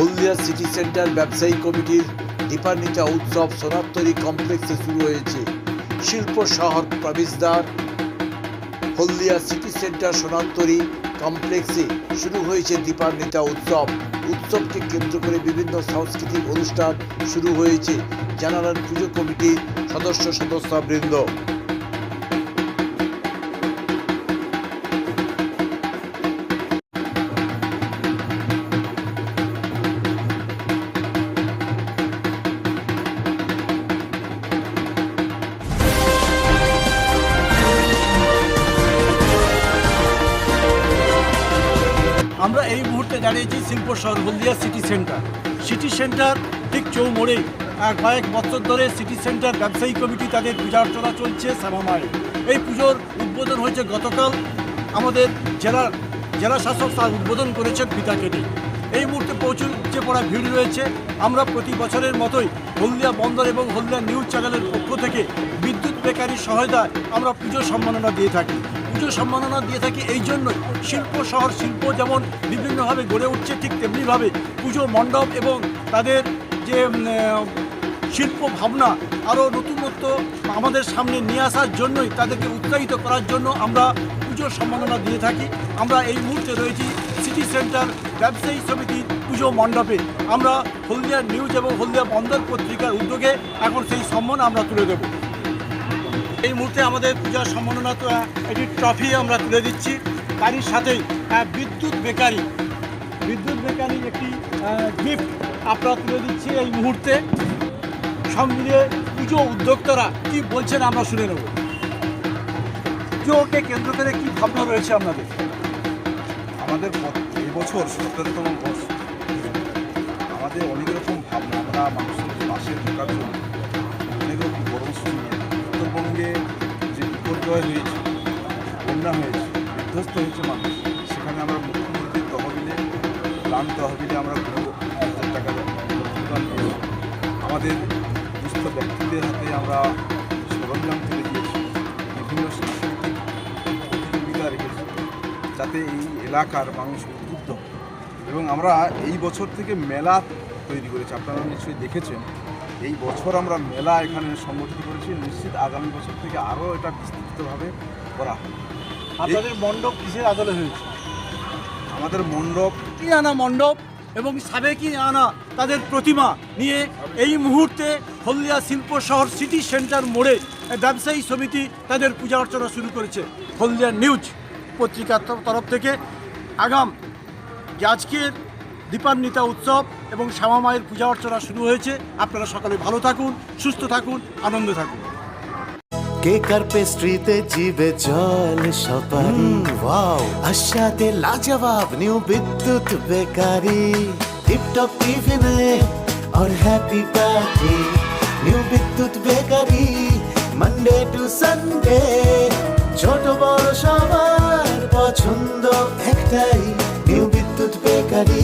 হলদিয়া city centre ব্যবসায়ী কমিটির দীপান্বিতা উৎসব সোনাত্তরী কমপ্লেক্সে শুরু হয়েছে। শিল্প শহর প্রবেশদ্বার, হলদিয়া সিটি সেন্টার সোনান্তরী কমপ্লেক্সে শুরু হয়েছে দীপান্বিতা উৎসব। উৎসবকে কেন্দ্র করে বিভিন্ন সাংস্কৃতিক অনুষ্ঠান শুরু হয়েছে। জানালেন পুজো কমিটির সদস্য সদস্যবৃন্দ আমরা এই মুহূর্তে দাঁড়িয়েছি শিল্প শহর Haldia city centre. City centre ঠিক চৌমোড়ে। আহ, কয়েক বছর ধরে সিটি সেন্টার ব্যবসায়ী কমিটি তাদের পূজা অর্চনা চলছে শ্যামামায় এই পুজোর উদ্বোধন হয়েছে গতকাল আমাদের জেলার জেলা শাসক তার উদ্বোধন করেছেন পিতাকেটি এই মুহূর্তে প্রচুর পৌঁছে পড়া ভিড় রয়েছে। আমরা প্রতি বছরের মতোই হলদিয়া বন্দর এবং হলদিয়া নিউজ চ্যানেলের পক্ষ থেকে বিদ্যুৎ বেকারির সহায়তায় আমরা পুজোর সম্মাননা দিয়ে থাকি। পুজো সম্মাননা দিয়ে থাকি এই জন্যই। শিল্প শহর, শিল্প যেমন বিভিন্নভাবে গড়ে উঠছে, ঠিক তেমনিভাবে পুজো মণ্ডপ এবং তাদের যে শিল্প ভাবনা আরও নতুনত্ব আমাদের সামনে নিয়ে আসার জন্যই তাদেরকে উৎসাহিত করার জন্য আমরা পুজো সম্মাননা দিয়ে থাকি। আমরা এই মুহূর্তে রয়েছি সিটি সেন্টার ব্যবসায়ী সমিতির পুজো মণ্ডপে। আমরা হলদিয়া নিউজ এবং হলদিয়া বন্দর পত্রিকার উদ্যোগে এখন সেই সম্মান আমরা তুলে দেব। এই মুহূর্তে আমাদের পূজার সম্মাননা তো, একটি ট্রফি আমরা তুলে দিচ্ছি। তারই সাথেই বিদ্যুৎ বেকারি। বিদ্যুৎ বেকারি একটি গিফট আমরা তুলে দিচ্ছি এই মুহূর্তে। সব মিলিয়ে পুজো উদ্যোক্তারা কি বলছেন আমরা শুনে নেব। পুজোকে কেন্দ্র করে কি ভাবনা রয়েছে আপনাদের? আমাদের এই বছর সতেরোতম বর্ষ। আমাদের অনেক রকম ভাবনা আমরা মানুষের পাশে থাকার জন্য উত্তরবঙ্গে যে বিপর্যয় হয়েছে বন্যা হয়েছে, বিধ্বস্ত হয়েছে মানুষ, সেখানে আমরা মুখ্যমন্ত্রীর তহবিলে প্রাণ তহবিলে আমরা টাকা অনুদান আমাদের দুস্থ ব্যক্তিদের হাতে আমরা সরঞ্জাম তুলে দিয়েছি, বিভিন্ন সাংস্কৃতিক প্রতিযোগিতা রেখেছি, যাতে এই এলাকার মানুষ উদ্বুদ্ধ এবং আমরা এই বছর থেকে মেলা তৈরি করেছি, আপনারা নিশ্চয়ই দেখেছেন। এই বছর আমরা মেলা এখানে সংগঠিত করেছি। নিশ্চিত আগামী বছর থেকে আরও এটা বিস্তৃতভাবে করা হবে। আপনাদের মণ্ডপ কিসের আদলে হয়েছে? আমাদের মণ্ডপ কি আনা মণ্ডপ এবং সাবেকি আনা তাদের প্রতিমা নিয়ে এই মুহূর্তে হলদিয়া শিল্প শহর সিটি সেন্টার মোড়ে ব্যবসায়ী সমিতি তাদের পূজা অর্চনা শুরু করেছে। হলদিয়া নিউজ পত্রিকার তরফ থেকে। আগাম আজকের দীপান্বিতা উৎসব এবং শ্যামা মায়ের পূজা অর্চনা শুরু হয়েছে আপনারা সকালে ভালো থাকুন সুস্থ থাকুন আনন্দে থাকুন কেক আর পেস্ট্রিতে জিবে জল সপারি ওয়াও আশাতে লাজবাব নিউ বিদ্যুৎ বেকারি টিপটপ টিফিনে और happy party new Bidyut bakery Monday to Sunday ছোট বড় সবার পছন্দ একটাই নিউ বিদ্যুৎ বেকারি